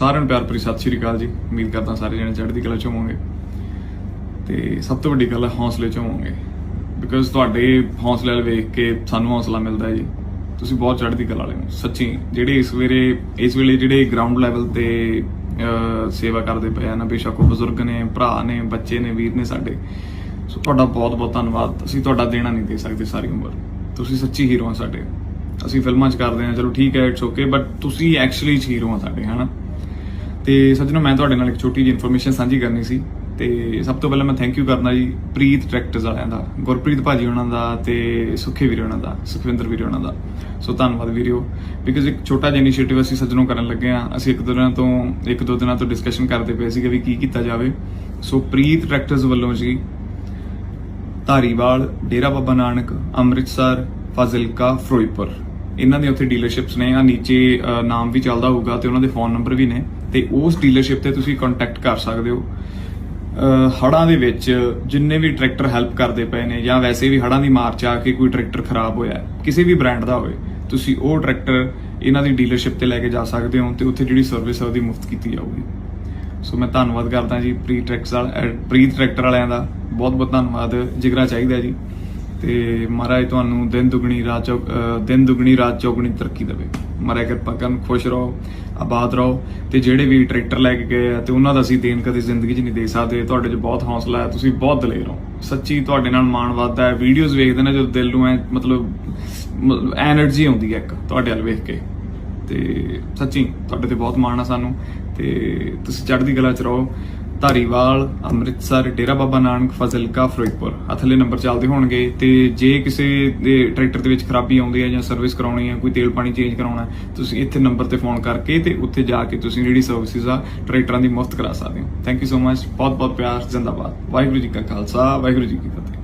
ਸਾਰਿਆਂ ਨੂੰ ਪਿਆਰ ਭਰੀ ਸਤਿ ਸ਼੍ਰੀ ਅਕਾਲ ਜੀ। ਉਮੀਦ ਕਰਦਾ ਸਾਰੇ ਜਣੇ ਚੜ੍ਹਦੀ ਕਲਾ ਚ ਹੋਵੋਗੇ। ਤੇ ਸਭ ਤੋਂ ਵੱਡੀ ਗੱਲ ਹੈ ਹੌਸਲੇ ਚ ਹੋਵੋਗੇ। ਬਿਕਾਜ਼ ਤੁਹਾਡੇ ਹੌਸਲੇ ਵੇਖ ਕੇ ਸਾਨੂੰ ਹੌਸਲਾ ਮਿਲਦਾ ਹੈ ਜੀ। ਤੁਸੀਂ ਬਹੁਤ ਚੜ੍ਹਦੀ ਕਲਾ ਵਾਲੇ ਹੋ। ਸੱਚੀ, ਜਿਹੜੇ ਇਸ ਵੇਲੇ ਇਸ ਵੇਲੇ ਜਿਹੜੇ ਗਰਾਊਂਡ ਲੈਵਲ ਤੇ ਸੇਵਾ ਕਰਦੇ ਪਏ ਆ ਨਾ ਬੇਸ਼ੱਕ ਉਹ ਬਜ਼ੁਰਗ ਨੇ, ਭਰਾ ਨੇ, ਬੱਚੇ ਨੇ, ਵੀਰ ਨੇ ਸਾਡੇ। ਸੋ ਤੁਹਾਡਾ ਬਹੁਤ ਬਹੁਤ ਧੰਨਵਾਦ। ਅਸੀਂ ਤੁਹਾਡਾ ਦੇਣਾ ਨਹੀਂ ਦੇ ਸਕਦੇ ਸਾਰੀ ਉਮਰ। ਤੁਸੀਂ ਸੱਚੀ ਹੀਰੋ ਆ ਸਾਡੇ। ਅਸੀਂ ਫਿਲਮਾਂ 'ਚ ਕਰਦੇ ਹਾਂ। ਚਲੋ ਠੀਕ ਹੈ ਇਟਸ ਓਕੇ ਬਟ ਤੁਸੀਂ ਐਕਚੁਅਲੀ ਹੀਰੋ ਆ ਸਾਡੇ, ਹਨਾ? ਤੇ ਸੱਜਣੋ ਮੈਂ ਤੁਹਾਡੇ ਨਾਲ ਇੱਕ ਛੋਟੀ ਜਿਹੀ ਇਨਫੋਰਮੇਸ਼ਨ ਸਾਂਝੀ ਕਰਨੀ ਸੀ ਤੇ ਸਭ ਤੋਂ ਪਹਿਲਾਂ ਮੈਂ ਥੈਂਕ ਯੂ ਕਰਨਾ ਜੀ ਪ੍ਰੀਤ ਟਰੈਕਟਰਸ ਵਾਲਿਆਂ ਦਾ, ਗੁਰਪ੍ਰੀਤ ਭਾਜੀ ਉਹਨਾਂ ਦਾ ਤੇ ਸੁਖੇ ਵੀਰੇ ਉਹਨਾਂ ਦਾ, ਸੁਖਵਿੰਦਰ ਵੀਰੇ ਉਹਨਾਂ ਦਾ। ਸੋ ਧੰਨਵਾਦ ਵੀਰਿਓ। ਬਿਕਾਜ਼ ਇੱਕ ਛੋਟਾ ਜਿਹਾ ਇਨੀਸ਼ੀਏਟਿਵ ਅਸੀਂ ਸੱਜਣੋਂ ਕਰਨ ਲੱਗੇ ਆ ਅਸੀਂ ਇੱਕ ਦੋ ਦਿਨਾਂ ਤੋਂ, ਇੱਕ ਦੋ ਦਿਨਾਂ ਤੋਂ ਡਿਸਕਸ਼ਨ ਕਰਦੇ ਪਏ ਸੀਗੇ ਵੀ ਕੀ ਕੀਤਾ ਜਾਵੇ। ਸੋ ਪ੍ਰੀਤ ਟਰੈਕਟਰਸ ਵੱਲੋਂ ਜੀ ਧਾਰੀਵਾਲ, ਡੇਰਾ ਬਾਬਾ ਨਾਨਕ, ਅੰਮ੍ਰਿਤਸਰ, ਫਾਜ਼ਿਲਕਾ, ਫਿਰੋਜ਼ਪੁਰ। ਇਹਨਾਂ ਦੇ ਉੱਥੇ ਡੀਲਰਸ਼ਿਪਸ ਨੇ ਆ ਨੀਚੇ ਨਾਮ ਵੀ ਚੱਲਦਾ ਹੋਊਗਾ ਤੇ ਉਹਨਾਂ ਦੇ ਫੋਨ ਨੰਬਰ ਵੀ ਨੇ। ਤੇ ਉਸ ਡੀਲਰਸ਼ਿਪ ਤੇ ਤੁਸੀਂ ਕੰਟੈਕਟ ਕਰ ਸਕਦੇ ਹੋ। ਹੜਾਂ ਦੇ ਵਿੱਚ ਜਿੰਨੇ ਵੀ ਟਰੈਕਟਰ ਹੈਲਪ ਕਰਦੇ ਪਏ ਨੇ ਜਾਂ ਵੈਸੇ ਵੀ ਹੜਾਂ ਦੀ ਮਾਰ ਚ ਆ ਕੇ ਕੋਈ ਟਰੈਕਟਰ ਖਰਾਬ ਹੋਇਆ ਕਿਸੇ ਵੀ ਬ੍ਰਾਂਡ ਦਾ ਹੋਵੇ, ਤੁਸੀਂ ਉਹ ਟਰੈਕਟਰ ਇਹਨਾਂ ਦੀ ਡੀਲਰਸ਼ਿਪ ਤੇ ਲੈ ਕੇ ਜਾ ਸਕਦੇ ਹੋ ਤੇ ਉੱਥੇ ਜਿਹੜੀ ਸਰਵਿਸ ਹੈ ਉਹਦੀ ਮੁਫਤ ਕੀਤੀ ਜਾਊਗੀ। ਸੋ ਮੈਂ ਧੰਨਵਾਦ ਕਰਦਾ ਜੀ ਪ੍ਰੀ ਟਰੈਕਸ ਵਾਲ ਅਹ, ਪ੍ਰੀਤ ਟਰੈਕਟਰ ਵਾਲਿਆਂ ਦਾ। ਬਹੁਤ ਬਹੁਤ ਧੰਨਵਾਦ। ਜਿਗਰਾ ਚਾਹੀਦਾ ਜੀ। ਤੇ ਮਹਾਰਾਜ ਤੁਹਾਨੂੰ ਦਿਨ ਦੁਗਣੀ ਰਾਤ ਚੌ ਦਿਨ ਦੁਗਣੀ ਰਾਤ ਚੌਗਣੀ ਤਰੱਕੀ ਦੇਵੇ। ਮਹਾਰਾਜ ਕਿਰਪਾ ਕਰਨ, ਖੁਸ਼ ਰਹੋ, ਆਬਾਦ ਰਹੋ ਤੇ ਜਿਹੜੇ ਵੀ ਟਰੈਕਟਰ ਲੈ ਕੇ ਗਏ ਆ ਤੇ ਉਹਨਾਂ ਦਾ ਅਸੀਂ ਦੇਣ ਕਦੇ ਜ਼ਿੰਦਗੀ 'ਚ ਨਹੀਂ ਦੇ ਸਕਦੇ। ਤੁਹਾਡੇ 'ਚ ਬਹੁਤ ਹੌਸਲਾ ਹੈ, ਤੁਸੀਂ ਬਹੁਤ ਦਲੇਰ ਹੋ। ਸੱਚੀ ਤੁਹਾਡੇ ਨਾਲ ਮਾਣ ਵੱਧਦਾ ਹੈ। ਵੀਡੀਓਜ਼ ਵੇਖਦੇ ਨੇ ਜਦੋਂ ਦਿਲ ਨੂੰ ਐ ਮਤਲਬ ਐਨਰਜੀ ਆਉਂਦੀ ਹੈ ਇੱਕ ਤੁਹਾਡੇ ਵੱਲ ਵੇਖ ਕੇ। ਤੇ ਸੱਚੀ ਤੁਹਾਡੇ ਤੇ ਬਹੁਤ ਮਾਣ ਆ ਸਾਨੂੰ ਤੇ ਤੁਸੀਂ ਚੜ੍ਹਦੀ ਕਲਾ ਚ ਰਹੋ। ਧਾਰੀਵਾਲ, ਅੰਮ੍ਰਿਤਸਰ, ਡੇਰਾ ਬਾਬਾ ਨਾਨਕ, ਫਜ਼ਿਲਕਾ, ਫਿਰੋਜ਼ਪੁਰ। ਅਥਲੇ ਨੰਬਰ ਚੱਲਦੇ ਹੋਣਗੇ ਤੇ ਜੇ ਕਿਸੇ ਦੇ ਟਰੈਕਟਰ ਦੇ ਵਿੱਚ ਖਰਾਬੀ ਆਉਂਦੀ ਹੈ ਜਾਂ ਸਰਵਿਸ ਕਰਾਉਣੀ ਹੈ, ਕੋਈ ਤੇਲ ਪਾਣੀ ਚੇਂਜ ਕਰਾਉਣਾ ਤੁਸੀਂ ਇੱਥੇ ਨੰਬਰ ਤੇ ਫੋਨ ਕਰਕੇ ਤੇ ਉੱਥੇ ਜਾ ਕੇ ਤੁਸੀਂ ਜਿਹੜੀ ਸਰਵਿਸਿਜ਼ ਆ, ਟਰੈਕਟਰਾਂ ਦੀ ਮੁਫਤ ਕਰਾ ਸਕਦੇ ਹੋ। ਥੈਂਕ ਯੂ ਸੋ ਮਚ ਬਹੁਤ ਬਹੁਤ ਪਿਆਰ। ਜ਼ਿੰਦਾਬਾਦ। ਵਾਹਿਗੁਰੂ ਜੀ ਕਾ ਖਾਲਸਾ। ਵਾਹਿਗੁਰੂ ਜੀ ਕੀ ਫਤਿਹ।